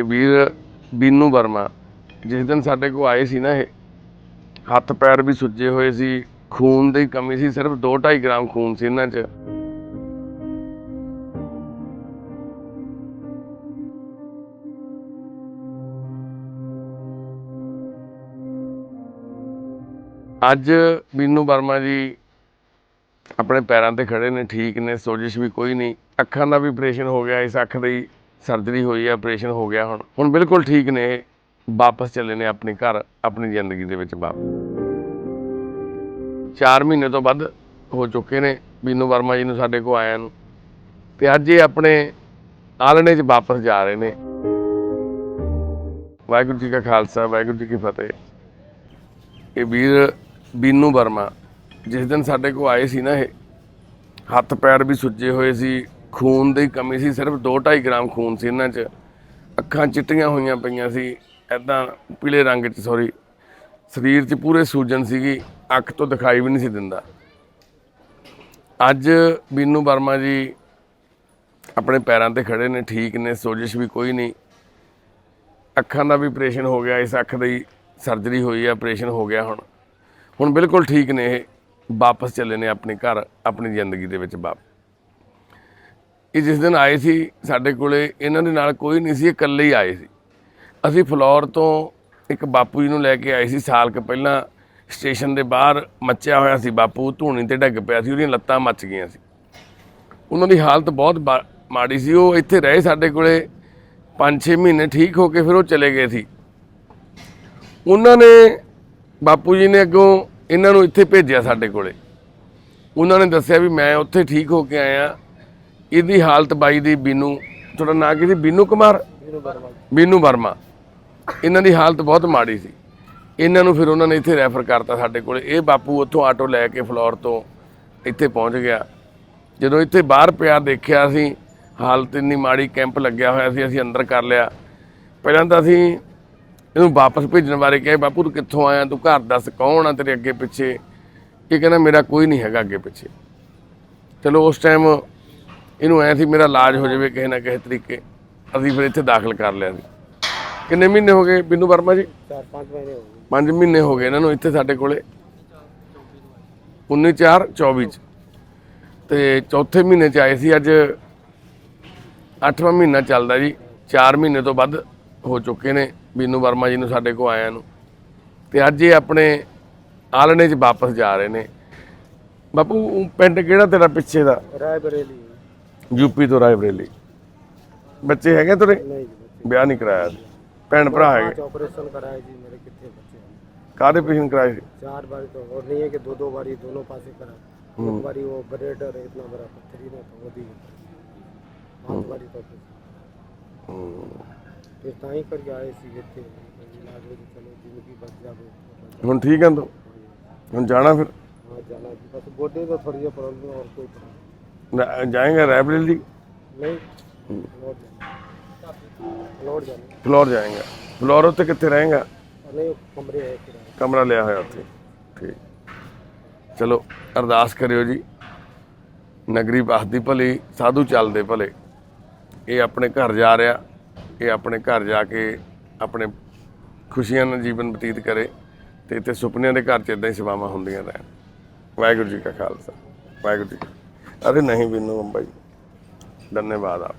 ਇਹ ਵੀਰ ਬੀਨੂ ਵਰਮਾ, ਜਿਸ ਦਿਨ ਸਾਡੇ ਕੋਲ ਆਏ ਸੀ ਨਾ ਇਹ, ਹੱਥ ਪੈਰ ਵੀ ਸੁੱਜੇ ਹੋਏ ਸੀ, ਖੂਨ ਦੀ ਕਮੀ ਸੀ, ਸਿਰਫ 2.5 ਗ੍ਰਾਮ ਖੂਨ ਸੀ ਇਹਨਾਂ 'ਚ। ਅੱਜ ਬੀਨੂ ਵਰਮਾ ਜੀ ਆਪਣੇ ਪੈਰਾਂ ਤੇ ਖੜੇ ਨੇ, ਠੀਕ ਨੇ, ਸੋਜਿਸ਼ ਵੀ ਕੋਈ ਨਹੀਂ, ਅੱਖਾਂ ਦਾ ਵੀ ਆਪਰੇਸ਼ਨ ਹੋ ਗਿਆ ਇਸ ਅੱਖ ਦੀ। ਸਰਜਰੀ ਹੋਈ ਹੈ ਆਪਰੇਸ਼ਨ ਹੋ ਗਿਆ ਹੁਣ। ਹੁਣ ਬਿਲਕੁਲ ਠੀਕ ਨੇ ਇਹ। ਵਾਪਸ ਚੱਲੇ ਨੇ ਆਪਣੇ ਘਰ, ਆਪਣੀ ਜ਼ਿੰਦਗੀ ਦੇ ਵਿੱਚ ਵਾਪਸ। 4 ਮਹੀਨੇ ਤੋਂ ਵੱਧ ਹੋ ਚੁੱਕੇ ਨੇ, ਬੀਨੂ ਵਰਮਾ ਜੀ ਨੂੰ ਸਾਡੇ ਕੋਲ ਆਇਆ ਨੂੰ। ਤੇ ਅੱਜ ਇਹ ਆਪਣੇ ਆਲਣੇ 'ਚ ਵਾਪਸ ਜਾ ਰਹੇ ਨੇ। ਵਾਹਿਗੁਰੂ ਜੀ ਕਾ ਖਾਲਸਾ, ਵਾਹਿਗੁਰੂ ਜੀ ਕੀ ਫਤਿਹ। ਇਹ ਵੀਰ ਬੀਨੂ ਵਰਮਾ, ਜਿਸ ਦਿਨ ਸਾਡੇ ਕੋਲ ਆਏ ਸੀ ਨਾ ਇਹ ਹੱਥ ਪੈਰ ਵੀ ਸੁੱਜੇ ਹੋਏ ਸੀ ਖੂਨ ਦੀ ਕਮੀ ਸੀ, ਸਿਰਫ 2.5 ਗ੍ਰਾਮ ਖੂਨ ਸੀ ਇਹਨਾਂ 'ਚ। ਅੱਖਾਂ ਚਿੱਟੀਆਂ ਹੋਈਆਂ ਪਈਆਂ ਸੀ ਐਦਾਂ ਪੀਲੇ ਰੰਗ 'ਚ ਸੌਰੀ ਸਰੀਰ 'ਚ ਪੂਰੇ ਸੂਜਨ ਸੀਗੀ, ਅੱਖ ਤੋਂ ਦਿਖਾਈ ਵੀ ਨਹੀਂ ਸੀ ਦਿੰਦਾ। ਅੱਜ ਬੀਨੂ ਵਰਮਾ ਜੀ ਆਪਣੇ ਪੈਰਾਂ ਤੇ ਖੜੇ ਨੇ, ਠੀਕ ਨੇ, ਸੋਜਿਸ਼ ਵੀ ਕੋਈ ਨਹੀਂ। ਅੱਖਾਂ ਦਾ ਵੀ ਆਪਰੇਸ਼ਨ ਹੋ ਗਿਆ, ਇਸ ਅੱਖ ਦੀ ਸਰਜਰੀ ਹੋਈ ਹੈ ਆਪਰੇਸ਼ਨ ਹੋ ਗਿਆ ਹੁਣ। ਹੁਣ ਬਿਲਕੁਲ ਠੀਕ ਨੇ ਇਹ, ਵਾਪਸ ਚੱਲੇ ਨੇ ਆਪਣੇ ਘਰ, ਆਪਣੀ ਜ਼ਿੰਦਗੀ ਦੇ ਵਿੱਚ ਵਾਪ ਇਹ ਜਿਸ ਦਿਨ ਆਏ ਸੀ ਸਾਡੇ ਕੋਲੇ, ਇਹਨਾਂ ਦੇ ਨਾਲ ਕੋਈ ਨਹੀਂ ਸੀ ਇਹ ਇਕੱਲੇ ਹੀ ਆਏ ਸੀ। ਅਸੀਂ ਫਲੋਰ ਤੋਂ ਇੱਕ ਬਾਪੂ ਜੀ ਨੂੰ ਲੈ ਕੇ ਆਏ ਸੀ, ਸਾਲ ਕੁ ਪਹਿਲਾਂ ਸਟੇਸ਼ਨ ਦੇ ਬਾਹਰ ਮੱਚਿਆ ਹੋਇਆ ਸੀ ਬਾਪੂ, ਧੂਣੀ ਤੇ ਡੱਗ ਪਿਆ ਸੀ, ਉਹਦੀਆਂ ਲੱਤਾਂ ਮੱਚ ਗਈਆਂ ਸੀ। ਉਹਨਾਂ ਦੀ ਹਾਲਤ ਬਹੁਤ ਮਾੜੀ ਸੀ। ਉਹ ਇੱਥੇ ਰਹੇ ਸਾਡੇ ਕੋਲੇ 5-6 ਮਹੀਨੇ ਠੀਕ ਹੋ ਕੇ ਫਿਰ ਉਹ ਚਲੇ ਗਏ ਸੀ। ਉਹਨਾਂ ਨੇ, ਬਾਪੂ ਜੀ ਨੇ ਅੱਗੋਂ ਇਹਨਾਂ ਨੂੰ ਇੱਥੇ ਭੇਜਿਆ ਸਾਡੇ ਕੋਲੇ। ਉਹਨਾਂ ਨੇ ਦੱਸਿਆ ਵੀ ਮੈਂ ਉੱਥੇ ਠੀਕ ਹੋ ਕੇ ਆਇਆ। ਇਹਦੀ ਹਾਲਤ ਬਾਈ ਦੀ ਬੀਨੂ, ਤੁਹਾਡਾ ਨਾਂ ਕੀ ਸੀ? ਬੀਨੂ ਕੁਮਾਰ? ਬੀਨੂ ਵਰਮਾ। ਇਹਨਾਂ ਦੀ ਹਾਲਤ ਬਹੁਤ ਮਾੜੀ ਸੀ। ਇਹਨਾਂ ਨੂੰ ਫਿਰ ਉਹਨਾਂ ਨੇ ਇੱਥੇ ਰੈਫਰ ਕਰਤਾ ਸਾਡੇ ਕੋਲ। ਇਹ ਬਾਪੂ ਉੱਥੋਂ ਆਟੋ ਲੈ ਕੇ ਫਲੋਰ ਤੋਂ ਇੱਥੇ ਪਹੁੰਚ ਗਿਆ। ਜਦੋਂ ਇੱਥੇ ਬਾਹਰ ਪਿਆ, ਦੇਖਿਆ ਅਸੀਂ, ਹਾਲਤ ਇੰਨੀ ਮਾੜੀ, ਕੈਂਪ ਲੱਗਿਆ ਹੋਇਆ ਸੀ, ਅਸੀਂ ਅੰਦਰ ਕਰ ਲਿਆ। ਪਹਿਲਾਂ ਤਾਂ ਅਸੀਂ ਇਹਨੂੰ ਵਾਪਸ ਭੇਜਣ ਬਾਰੇ ਕਿਹਾ, ਬਾਪੂ, ਤੂੰ ਕਿੱਥੋਂ ਆਇਆ? ਤੂੰ ਘਰ ਦੱਸ, ਕੌਣ ਆ ਤੇਰੇ ਅੱਗੇ ਪਿੱਛੇ? ਇਹ ਕਹਿੰਦਾ, ਮੇਰਾ ਕੋਈ ਨਹੀਂ ਹੈਗਾ ਅੱਗੇ ਪਿੱਛੇ। ਚਲੋ, ਉਸ ਟਾਈਮ ਇਹਨੂੰ ਐ ਸੀ ਮੇਰਾ ਇਲਾਜ ਹੋ ਜਾਵੇ ਕਿਸੇ ਨਾ ਕਿਸੇ ਤਰੀਕੇ। ਅਸੀਂ ਫਿਰ ਇੱਥੇ ਦਾਖਲ ਕਰ ਲਿਆ ਸੀ। ਕਿੰਨੇ ਮਹੀਨੇ ਹੋ ਗਏ ਬਿੰਨੂ ਵਰਮਾ ਜੀ? ਚਾਰ ਪੰਜ ਮਹੀਨੇ ਹੋ ਗਏ। 5 ਮਹੀਨੇ ਹੋ ਗਏ ਇਹਨਾਂ ਨੂੰ ਇੱਥੇ ਸਾਡੇ ਕੋਲੇ। 19 4 24 ਚ। ਤੇ ਚੌਥੇ ਮਹੀਨੇ ਚ ਆਏ ਸੀ ਅੱਜ। 8ਵਾਂ ਮਹੀਨਾ ਚੱਲਦਾ ਜੀ। 4 ਮਹੀਨੇ ਤੋਂ ਵੱਧ ਹੋ ਚੁੱਕੇ ਨੇ ਬੀਨੂ ਵਰਮਾ ਜੀ ਨੂੰ ਸਾਡੇ ਕੋਲ ਆਇਆਂ ਨੂੰ। ਤੇ ਅੱਜ ਇਹ ਆਪਣੇ ਆਲਣੇ 'ਚ ਵਾਪਸ ਜਾ ਰਹੇ ਨੇ। ਬਾਪੂ ਪਿੰਡ ਕਿਹੜਾ ਤੇਰਾ ਪਿੱਛੇ ਦਾ? ਰਾਏ ਬਰੇਲੀ ਯੂਪੀ ਤੋਂ ਰਾਏਬਰੇਲੀ ਬੱਚੇ ਹੈਗੇ ਤੇਰੇ ਨਹੀਂ ਜੀ ਬੱਚੇ ਵਿਆਹ ਨਹੀਂ ਕਰਾਇਆ ਭੈਣ ਭਰਾ ਹੈਗੇ पांच ऑपरेशन कराए जी मेरे कितने बच्चे हैं ਕਾਹਦੇ ਪੇਸ਼ੈਂਟ ਕਰਾਏ ਸੀ चार बार तो और नहीं है कि दो दो बारी दोनों पासे करा एक बारी वो ब्रेडर है इतना बड़ा पत्थरी ना तो वो दी पांच बारी तो फिर ताई करके आए सी थे इलाज हो चलो जिंदगी बच जाए ਹੁਣ ਠੀਕ ਹੈ ਤੂੰ ਹੁਣ ਜਾਣਾ ਫਿਰ हाँ जाना जी बस गोडे तो थोड़ी सी प्रॉब्लम और कोई प्रॉब्लम रा- जाएंगे रायबरेली नहीं लौट जाना लौट जाना ਫਲੋਰ ਜਾਏਗਾ ਫਲੋਰ ਉੱਤੇ ਕਿੱਥੇ ਰਹੇਗਾ और नहीं कमरे है किराए ਕਮਰਾ ਲਿਆ ਹੋਇਆ ਉੱਥੇ ਠੀਕ ਚਲੋ ਅਰਦਾਸ ਕਰਿਓ ਜੀ ਨਗਰੀ ਬਸਦੀ ਭਲੀ ਸਾਧੂ ਚੱਲਦੇ ਭਲੇ ਇਹ ਆਪਣੇ ਘਰ ਜਾ ਰਿਹਾ ਇਹ ਆਪਣੇ ਘਰ ਜਾ ਕੇ ਆਪਣੇ ਖੁਸ਼ੀਆਂ ਨਾਲ ਜੀਵਨ ਬਤੀਤ ਕਰੇ ਤੇ ਇੱਥੇ ਸੁਪਨਿਆਂ ਦੇ ਘਰ ਚ ਇਦਾਂ ਹੀ ਸੇਵਾਵਾਂ ਹੁੰਦੀਆਂ ਰਹਿਣ ਵਾਹਿਗੁਰੂ ਜੀ ਕਾ ਖਾਲਸਾ ਵਾਹਿਗੁਰੂ ਜੀ ਕੀ- ਅਰੇ ਨਹੀਂ ਬਿੰਨੂ ਅੰਬਾ ਜੀ। ਧੰਨਵਾਦ ਆਪ।